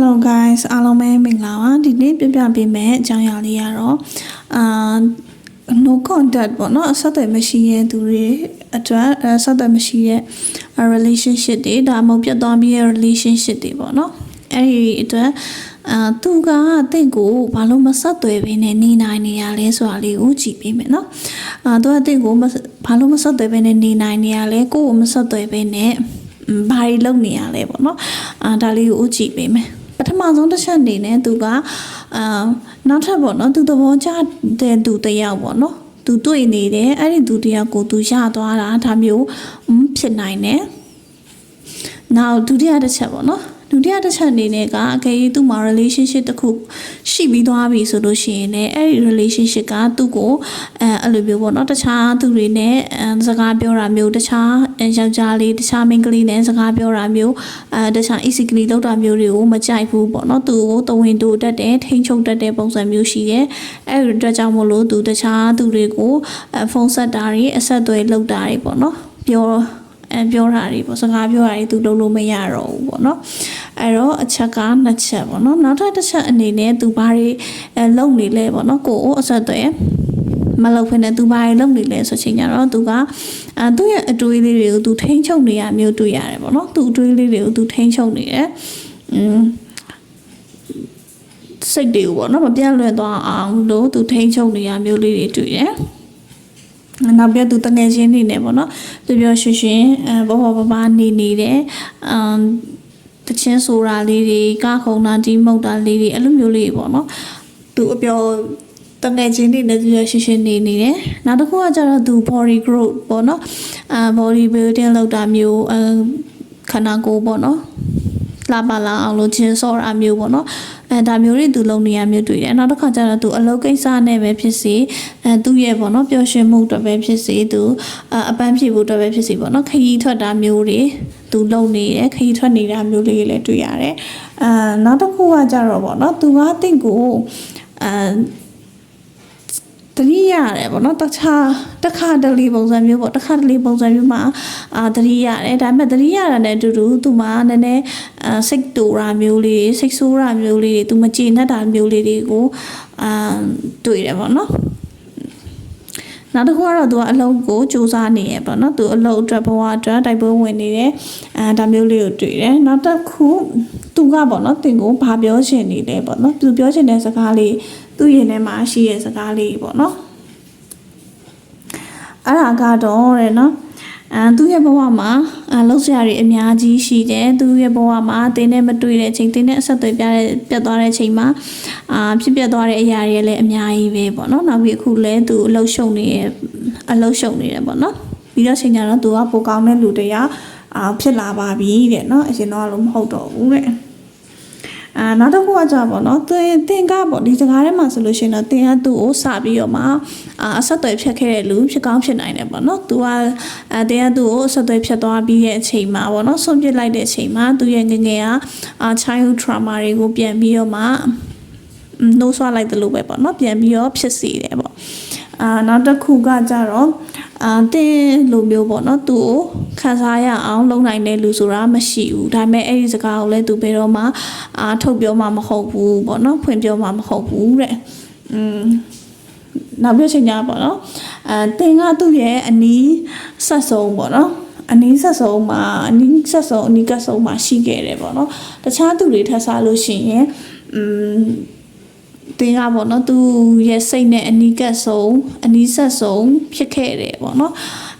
Hello guys အားလုံးပဲမင်္ဂလာပါဒီနေ့ပြပြပေးမယ့်အကြောင်းအရာလေးကတော့အာ no contact ပေါ့နော်အဆက်အသွယ်မရှိတဲ့သူတွေအတွက်အဆက်အသွယ်မရှိတဲ့ relationship တွေဒါမှမဟုတ်ပြတ်သွားပြီးတဲ့ relationship တွေပေါ့နော်အဲ့ဒီအတွက်အာသူကတင့်ကိုဘာလို့မဆက်သွယ်ဘဲနဲ့နေနိုင်နေရလဲဆိုတာလေးကိုကြည့်ပေးမယ်နော်အာသူကတင့်ကိုမဘာလို့မဆက်သွယ်ဘဲနဲ့နေနိုင်နေရလဲကိုယ့်ကိုမဆက်သွယ်ဘဲနဲ့ဘာတွေလုပ်နေရလဲပေါ့နော်အာဒါလေးကိုကြည့်ပေးမယ်ပထ မဆုံးတစ်ချက်အနေနဲ့သူကအာနောက်ထပ်ပေါ့နော်သူသဘောကျတဲ့သူတစ်ယောက်ပေါ့နော်သူတွေ့နေတယ်အဲ့ဒီသူတစ်ယောက်ကိုသူရသွားတာဒါမျိုးอืมဖြစ်နိုင်တယ်နောက်ဒုတိယတစ်ချက်ပေါ့နော် ဒုတိယတစ်ချက်အနေနဲ့ကအကယ်၍သူ့မှာ relationship တစ်ခုရှိပြီးသွားပြီဆိုလို့ရှိရင်လည်းအဲ့ဒီ relationship ကသူ့ကိုအဲအဲ့လိုမျိုးပေါ့နော်တခြားသူတွေနဲ့အဲစကားပြောတာမျိုးတခြားယောက်ျားလေးတခြားမိန်းကလေးနဲ့စကားပြောတာမျိုးအဲတခြား easily လောက်တာမျိုးတွေကိုမကြိုက်ဘူးပေါ့နော်သူ့ကိုတဝင်တူတက်တယ်ထိန်ချုံတက်တဲ့ပုံစံမျိုးရှိတယ်အဲ့ဒီအတွက်ကြောင့်မို့လို့သူတခြားသူတွေကိုအဲဖုန်းဆက်တာတွေအဆက်အသွယ်လုပ်တာတွေပေါ့နော်ပြော အဲပြောတာတွေပေါ့စကားပြောတာတွေသူလုပ်လို့မရတော့ဘူးပေါ့နော်အဲ့တော့အချက်ကနှစ်ချက်ပေါ့နော်နောက်ထပ်တစ်ချက်အနေနဲ့သူဘာတွေအဲလုပ်နေလဲပေါ့နော်ကိုယ်ကိုအဆက်အသွယ်မလုပ်ဖ ೇನೆ သူဘာတွေလုပ်နေလဲဆိုချိန်ကျတော့သူကအဲသူ့ရဲ့အတွေးလေးတွေကိုသူထိန်းချုပ်နေရမျိုးတွေ့ရတယ်ပေါ့နော်သူအတွေးလေးတွေကိုသူထိန်းချုပ်နေတယ်อืมစိတ်တွေကိုပေါ့နော်မပြတ်လွယ်သွားအောင်လို့သူထိန်းချုပ်နေရမျိုးလေးတွေတွေ့တယ် နောက်ပြသူတငယ်ချင်းနေနေပေါ့နော်ပြပြရွှင်ရွှင်အဲဘောဘောပပနေနေတယ်အမ်တချင်းဆိုတာလေးတွေကခုံတာကြီးမုတ်တာလေးတွေအဲ့လိုမျိုးလေးပေါ့နော်သူအပြောတငယ်ချင်းတွေနဲ့ပြပြရွှင်ရွှင်နေနေတယ်နောက်တစ်ခုကကျတော့သူ body growth ပေါ့နော်အာ body building လုပ်တာမျိုးအခန္ဓာကိုယ်ပေါ့နော် လာပါလာအောင်လို့ချင်းစောတာမျိုးပေါ့နော်အဲဒါမျိုးတွေသူလုံနေရမျိုးတွေ့တယ်နောက်တစ်ခါကျတော့သူအလုပ်ကိစ္စနဲ့ပဲဖြစ်စေအဲသူ့ရဲ့ပေါ့နော်ပျော်ရွှင်မှုအတွက်ပဲဖြစ်စေသူအအပန်းဖြေဖို့အတွက်ပဲဖြစ်စေပေါ့နော်ခရီးထွက်တာမျိုးတွေသူလုံနေတယ်ခရီးထွက်နေတာမျိုးလေးတွေလည်းတွေ့ရတယ်အဲနောက်တစ်ခုကကျတော့ပေါ့နော်သူကတင့်ကိုအဲ တတိရတယ်ပေါ့နော်တခြားတစ်ခါတလေပုံစံမျိုးပေါ့တစ်ခါတလေပုံစံမျိုးမှာအာတတိရတယ်ဒါပေမဲ့တတိရတာနဲ့အတူတူသူမှနည်းနည်းအာစိတ်တူတာမျိုးလေးစိတ်ဆိုးတာမျိုးလေးတွေသူမကျေနပ်တာမျိုးလေးတွေကိုအာတွေ့တယ်ပေါ့နော်နောက်တစ်ခုကတော့သူကအလုံးကိုစူးစမ်းနေရပေါ့နော်သူအလုံးအတွက်ဘဝအတွက်တိုက်ပွဲဝင်နေတယ်အဲဒါမျိုးလေးကိုတွေ့တယ်နောက်တစ်ခုသူကပေါ့နော်တင်ကိုဘာပြောချင်နေလဲပေါ့နော်သူပြောချင်တဲ့စကားလေး သူ့ရင်ထဲမှာရှိတဲ့စကားလေးပေါ့နော်အဲ့ဒါကတော့တဲ့နော်အဲသူ့ရဲ့ဘဝမှာအလောက်စရာတွေအများကြီးရှိတယ်သူ့ရဲ့ဘဝမှာတင်းနဲ့မတွေ့တဲ့အချိန်တင်းနဲ့အဆက်အသွယ်ပြတဲ့ပြတ်သွားတဲ့အချိန်မှာအာဖြစ်ပြသွားတဲ့အရာတွေလည်းအများကြီးပဲပေါ့နော်နောက်ပြီးအခုလဲသူအလောက်ရှုံနေရအလောက်ရှုံနေတယ်ပေါ့နော်ပြီးတော့ချိန်ကျတော့သူကပိုကောင်းတဲ့လူတရားအာဖြစ်လာပါပြီတဲ့နော်အရင်တော့လည်းမဟုတ်တော့ဘူးတဲ့ အာနောက်တစ်ခုကကြာပေါ့နော်သင်သင်ကပေါ့ဒီစကားထဲမှာဆိုလို့ရှိရင်တော့သင်ကသူ့ကိုစပြီးတော့မှအာအဆက်အသွယ်ဖြတ်ခဲ့တဲ့လူဖြစ်ကောင်းဖြစ်နိုင်တယ်ပေါ့နော်သူကအဲသင်ကသူ့ကိုအဆက်အသွယ်ဖြတ်သွားပြီးတဲ့အချိန်မှာပေါ့နော်ဆုံးပြစ်လိုက်တဲ့အချိန်မှာသူရဲ့ငယ်ငယ်ကအာ childhood trauma တွေကိုပြန်ပြီးတော့မှနှိုးဆွလိုက်တယ်လို့ပဲပေါ့နော်ပြန်ပြီးတော့ဖြစ်စေတယ်ပေါ့ အာနောက်တစ်ခုကကြတော့အာတင်းလိုမျိုးပေါ့နော်သူ့ကိုခံစားရအောင်လုပ်နိုင်တဲ့လူဆိုတာမရှိဘူးဒါပေမဲ့အဲ့ဒီစကားကိုလည်းသူဘယ်တော့မှအာထုတ်ပြောမှမဟုတ်ဘူးပေါ့နော်ဖွင့်ပြောမှမဟုတ်ဘူးတဲ့အင်းနောက်ပြချိန်ကြပေါ့နော်အဲတင်ကသူ့ရဲ့အနီးဆက်ဆုံးပေါ့နော်အနည်းဆက်ဆုံးမှာအနည်းဆက်ဆုံးအနည်းကဆုံးမှာရှိခဲ့တယ်ပေါ့နော်တခြားသူတွေထပ်စားလို့ရှိရင်음 มတင်ကပေါ့နော်သူရဲ့စိတ်နဲ့အနီးကပ်ဆုံးအနီးဆက်ဆုံးဖြစ်ခဲ့တယ်ပေါ့နော်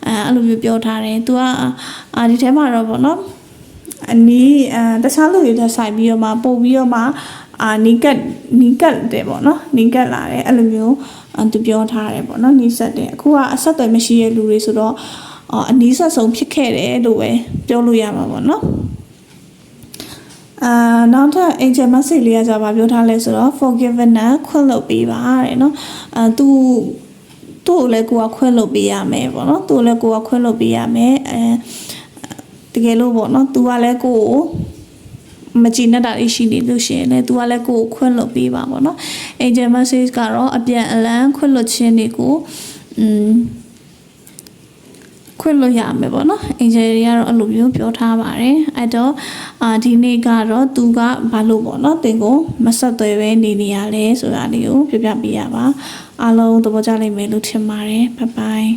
အဲအဲ့လိုမျိုးပြောထားတယ်သူကအာဒီထဲမှာတော့ပေါ့နော်အနီးအဲတခြားလူတွေတက်ဆိုင်ပြီးတော့မှပို့ပြီးတော့မှအာနီးကပ်နီးကပ်တယ်ပေါ့နော်နီးကပ်လာတယ်အဲ့လိုမျိုးသူပြောထားတယ်ပေါ့နော်နီးဆက်တယ်အခုကအဆက်အသွယ်မရှိတဲ့လူတွေဆိုတော့အော်အနီးဆက်ဆုံးဖြစ်ခဲ့တယ်လို့ပဲပြောလို့ရမှာပေါ့နော် အာနောက်ထပ် angel message လေးရကြပါပြောထားလဲဆိုတော့ forgiveness ခွင့်လွှတ်ပေးပါတဲ့နော်အာသူသူ့ကိုလည်းကိုကခွင့်လွှတ်ပေးရမယ်ပေါ့နော်သူ့ကိုလည်းကိုကခွင့်လွှတ်ပေးရမယ်အဲတကယ်လို့ပေါ့နော်သူကလည်းကိုကိုမကြည်နဲ့တာရှိနေလို့ရှိရင်လည်းသူကလည်းကိုကိုခွင့်လွှတ်ပေးပါပေါ့နော် angel message ကတော့အပြန်အလှန်ခွင့်လွှတ်ခြင်းတွေကိုอืม ခွင့်လို့ရမယ်ပေါ့နော်အင်ဂျယ်တွေကတော့အဲ့လိုမျိုးပြောထားပါတယ်အဲ့တော့အာဒီနေ့ကတော့သူကဘာလို့ပေါ့နော်တင်ကိုမဆက်သွဲပဲနေနေရလဲဆိုတာလေးကိုပြပြပေးရပါအားလုံးသဘောကျလိမ့်မယ်လို့ထင်ပါတယ်ဘိုင်ဘိုင်